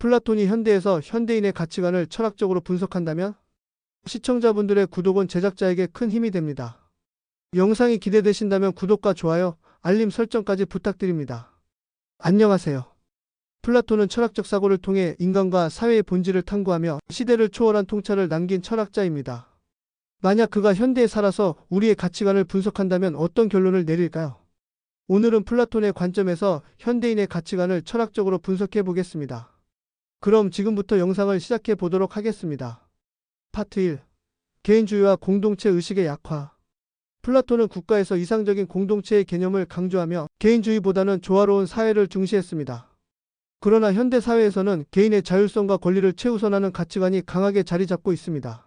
플라톤이 현대에서 현대인의 가치관을 철학적으로 분석한다면 시청자분들의 구독은 제작자에게 큰 힘이 됩니다. 영상이 기대되신다면 구독과 좋아요, 알림 설정까지 부탁드립니다. 안녕하세요. 플라톤은 철학적 사고를 통해 인간과 사회의 본질을 탐구하며 시대를 초월한 통찰을 남긴 철학자입니다. 만약 그가 현대에 살아서 우리의 가치관을 분석한다면 어떤 결론을 내릴까요? 오늘은 플라톤의 관점에서 현대인의 가치관을 철학적으로 분석해 보겠습니다. 그럼 지금부터 영상을 시작해 보도록 하겠습니다. 파트 1. 개인주의와 공동체 의식의 약화. 플라톤은 국가에서 이상적인 공동체의 개념을 강조하며 개인주의보다는 조화로운 사회를 중시했습니다. 그러나 현대 사회에서는 개인의 자율성과 권리를 최우선하는 가치관이 강하게 자리 잡고 있습니다.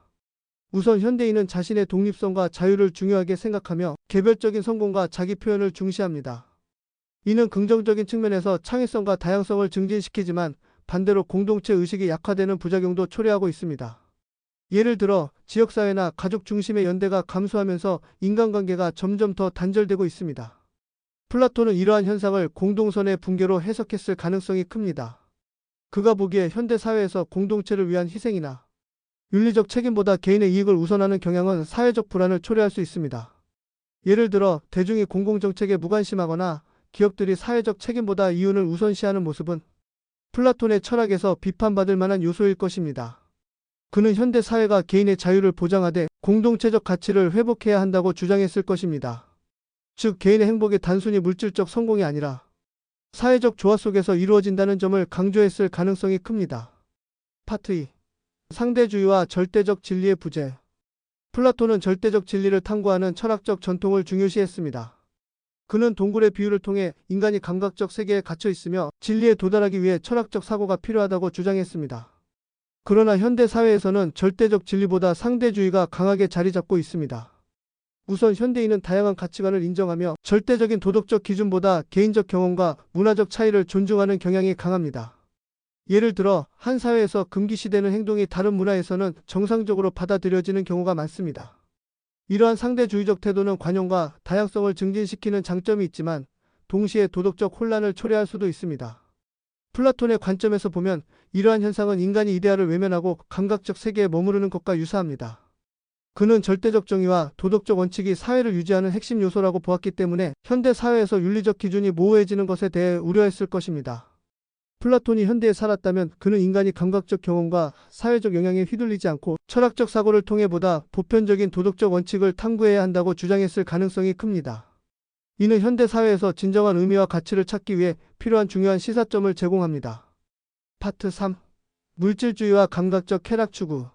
우선 현대인은 자신의 독립성과 자유를 중요하게 생각하며 개별적인 성공과 자기 표현을 중시합니다. 이는 긍정적인 측면에서 창의성과 다양성을 증진시키지만 반대로 공동체 의식이 약화되는 부작용도 초래하고 있습니다. 예를 들어 지역사회나 가족 중심의 연대가 감소하면서 인간관계가 점점 더 단절되고 있습니다. 플라톤은 이러한 현상을 공동선의 붕괴로 해석했을 가능성이 큽니다. 그가 보기에 현대 사회에서 공동체를 위한 희생이나 윤리적 책임보다 개인의 이익을 우선하는 경향은 사회적 불안을 초래할 수 있습니다. 예를 들어 대중이 공공정책에 무관심하거나 기업들이 사회적 책임보다 이윤을 우선시하는 모습은 플라톤의 철학에서 비판받을 만한 요소일 것입니다. 그는 현대 사회가 개인의 자유를 보장하되 공동체적 가치를 회복해야 한다고 주장했을 것입니다. 즉 개인의 행복이 단순히 물질적 성공이 아니라 사회적 조화 속에서 이루어진다는 점을 강조했을 가능성이 큽니다. 파트 2. 상대주의와 절대적 진리의 부재. 플라톤은 절대적 진리를 탐구하는 철학적 전통을 중요시했습니다. 그는 동굴의 비유를 통해 인간이 감각적 세계에 갇혀 있으며 진리에 도달하기 위해 철학적 사고가 필요하다고 주장했습니다. 그러나 현대 사회에서는 절대적 진리보다 상대주의가 강하게 자리 잡고 있습니다. 우선 현대인은 다양한 가치관을 인정하며 절대적인 도덕적 기준보다 개인적 경험과 문화적 차이를 존중하는 경향이 강합니다. 예를 들어 한 사회에서 금기시되는 행동이 다른 문화에서는 정상적으로 받아들여지는 경우가 많습니다. 이러한 상대주의적 태도는 관용과 다양성을 증진시키는 장점이 있지만 동시에 도덕적 혼란을 초래할 수도 있습니다. 플라톤의 관점에서 보면 이러한 현상은 인간이 이데아를 외면하고 감각적 세계에 머무르는 것과 유사합니다. 그는 절대적 정의와 도덕적 원칙이 사회를 유지하는 핵심 요소라고 보았기 때문에 현대 사회에서 윤리적 기준이 모호해지는 것에 대해 우려했을 것입니다. 플라톤이 현대에 살았다면 그는 인간이 감각적 경험과 사회적 영향에 휘둘리지 않고 철학적 사고를 통해 보다 보편적인 도덕적 원칙을 탐구해야 한다고 주장했을 가능성이 큽니다. 이는 현대 사회에서 진정한 의미와 가치를 찾기 위해 필요한 중요한 시사점을 제공합니다. 파트 3. 물질주의와 감각적 쾌락 추구.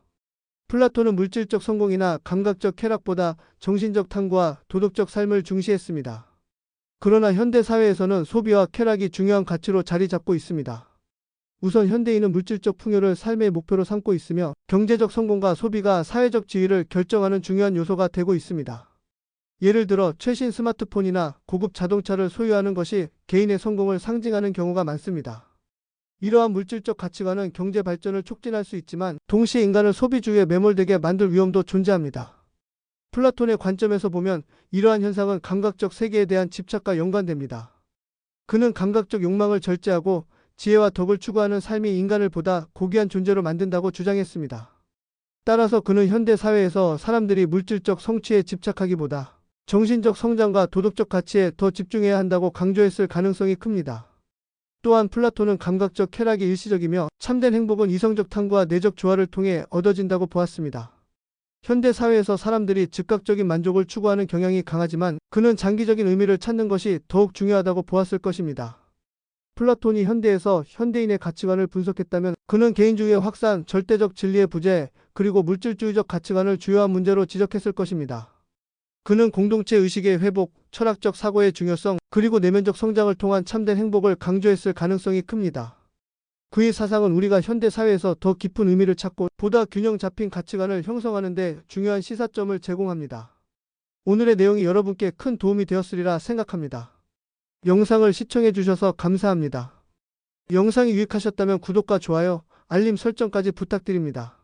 플라톤은 물질적 성공이나 감각적 쾌락보다 정신적 탐구와 도덕적 삶을 중시했습니다. 그러나 현대 사회에서는 소비와 쾌락이 중요한 가치로 자리 잡고 있습니다. 우선 현대인은 물질적 풍요를 삶의 목표로 삼고 있으며 경제적 성공과 소비가 사회적 지위를 결정하는 중요한 요소가 되고 있습니다. 예를 들어 최신 스마트폰이나 고급 자동차를 소유하는 것이 개인의 성공을 상징하는 경우가 많습니다. 이러한 물질적 가치관은 경제 발전을 촉진할 수 있지만 동시에 인간을 소비주의에 매몰되게 만들 위험도 존재합니다. 플라톤의 관점에서 보면 이러한 현상은 감각적 세계에 대한 집착과 연관됩니다. 그는 감각적 욕망을 절제하고 지혜와 덕을 추구하는 삶이 인간을 보다 고귀한 존재로 만든다고 주장했습니다. 따라서 그는 현대 사회에서 사람들이 물질적 성취에 집착하기보다 정신적 성장과 도덕적 가치에 더 집중해야 한다고 강조했을 가능성이 큽니다. 또한 플라톤은 감각적 쾌락이 일시적이며 참된 행복은 이성적 탐구와 내적 조화를 통해 얻어진다고 보았습니다. 현대 사회에서 사람들이 즉각적인 만족을 추구하는 경향이 강하지만 그는 장기적인 의미를 찾는 것이 더욱 중요하다고 보았을 것입니다. 플라톤이 현대에서 현대인의 가치관을 분석했다면 그는 개인주의의 확산, 절대적 진리의 부재, 그리고 물질주의적 가치관을 주요한 문제로 지적했을 것입니다. 그는 공동체 의식의 회복, 철학적 사고의 중요성, 그리고 내면적 성장을 통한 참된 행복을 강조했을 가능성이 큽니다. 그의 사상은 우리가 현대 사회에서 더 깊은 의미를 찾고 보다 균형 잡힌 가치관을 형성하는 데 중요한 시사점을 제공합니다. 오늘의 내용이 여러분께 큰 도움이 되었으리라 생각합니다. 영상을 시청해 주셔서 감사합니다. 영상이 유익하셨다면 구독과 좋아요, 알림 설정까지 부탁드립니다.